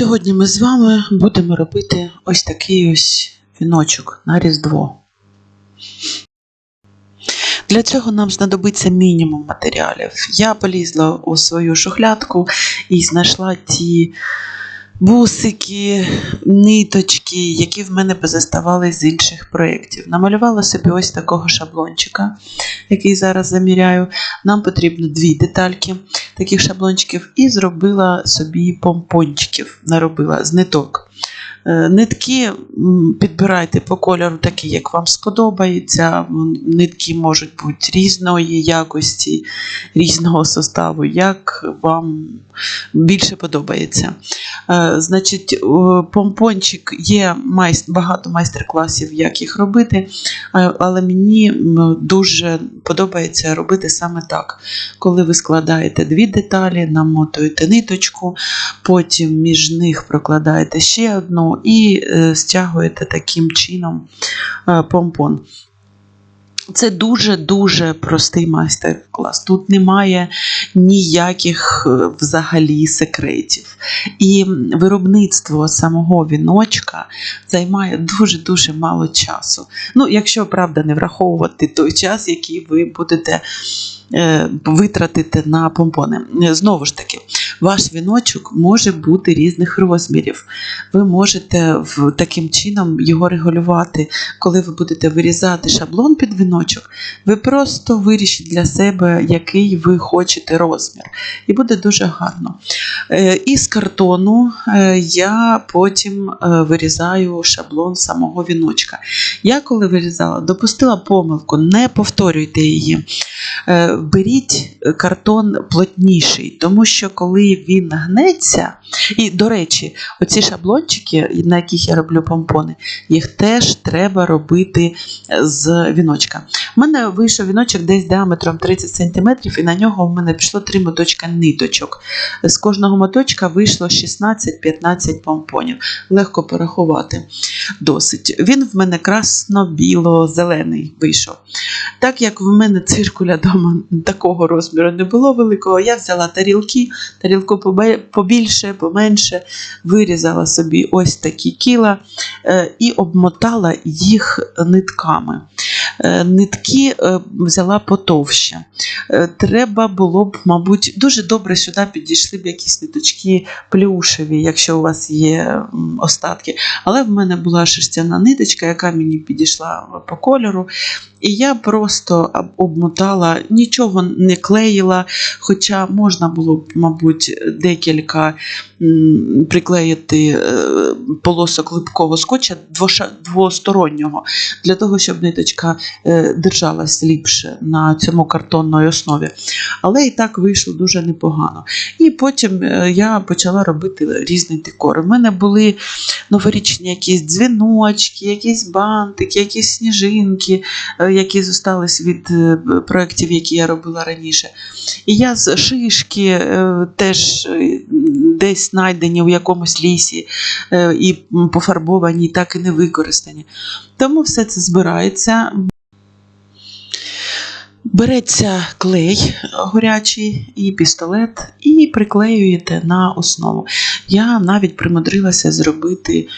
Сьогодні ми з вами будемо робити ось такий ось віночок на Різдво. Для цього нам знадобиться мінімум матеріалів. Я полізла у свою шухлядку і знайшла ті бусики, ниточки, які в мене позаставали з інших проєктів. Намалювала собі ось такого шаблончика, який зараз заміряю. Нам потрібно дві детальки таких шаблончиків і зробила собі помпончиків, наробила з ниток. Е, Нитки підбирайте по кольору такі, як вам сподобається. Нитки можуть бути різної якості, різного составу, як вам більше подобається. Е, Значить, помпончик є багато майстер-класів, як їх робити, е, але мені дуже подобається робити саме так. Коли ви складаєте дві деталі, намотуєте ниточку, потім між них прокладаєте ще одну і е, стягуєте таким чином е, помпон. Це дуже-дуже простий майстер-клас. Тут немає ніяких е, взагалі секретів. І виробництво самого віночка займає дуже-дуже мало часу. Ну, якщо правда не враховувати той час, який ви будете е, витратити на помпони. Знову ж таки, ваш віночок може бути різних розмірів. Ви можете таким чином його регулювати. Коли ви будете вирізати шаблон під віночок, ви просто вирішіть для себе, який ви хочете розмір. І буде дуже гарно. Е, Із картону е, я потім е, вирізаю шаблон самого віночка. Я коли вирізала, допустила помилку, не повторюйте її. Беріть картон плотніший, тому що коли він гнеться, і, до речі, оці шаблончики, на яких я роблю помпони, їх теж треба робити з віночка. У мене вийшов віночок десь діаметром 30 см, і на нього в мене пішло три моточка ниточок. З кожного моточка вийшло 16-15 помпонів. Легко порахувати досить. Він в мене красно-біло-зелений вийшов. Так як в мене циркуля вдома такого розміру не було великого, я взяла тарілки, тарілку побільше, поменше, вирізала собі ось такі кіла е, і обмотала їх нитками. Е, Нитки е, взяла потовще. Е, Треба було б, мабуть, дуже добре сюди підійшли б якісь ниточки плюшеві, якщо у вас є остатки. Але в мене була шерстяна ниточка, яка мені підійшла по кольору. І я просто обмотала, нічого не клеїла, хоча можна було б, мабуть, декілька приклеїти полосок липкого скотча двостороннього, для того, щоб ниточка держалась ліпше на цьому картонній основі. Але і так вийшло дуже непогано. І потім е, я почала робити різний декор. У мене були новорічні якісь дзвіночки, якісь бантики, якісь сніжинки, е, які зостались від е, проєктів, які я робила раніше. І я з шишки е, теж е, десь знайдені у якомусь лісі е, і пофарбовані, так і не використані. Тому все це збирається. Береться клей горячий і пістолет, і приклеюєте на основу. Я навіть примудрилася зробити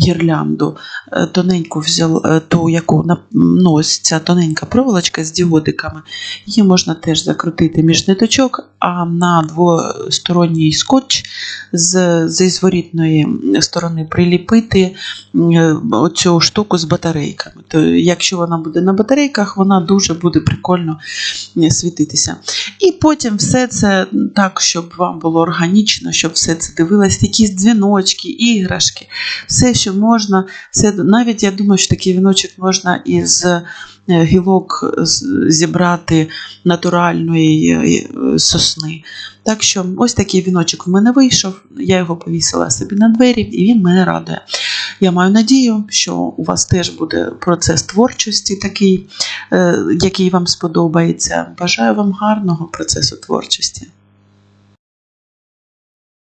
гірлянду. Е, Тоненьку взяла ту, яку ну, ось ця тоненька проволочка з діодиками. Її можна теж закрутити між ниточок, а на двосторонній скотч з, зі зворітної сторони приліпити е, оцю штуку з батарейками. То, якщо вона буде на батарейках, вона дуже буде прикольно е, світитися. І потім все це так, щоб вам було органічно, щоб все це дивилось, якісь дзвіночки, іграшки, все, що можна. Все, навіть я думаю, що такий віночок можна із е, гілок зібрати натуральної е, сосни. Так що ось такий віночок в мене вийшов. Я його повісила собі на двері, і він мене радує. Я маю надію, що у вас теж буде процес творчості такий, який вам сподобається. Бажаю вам гарного процесу творчості.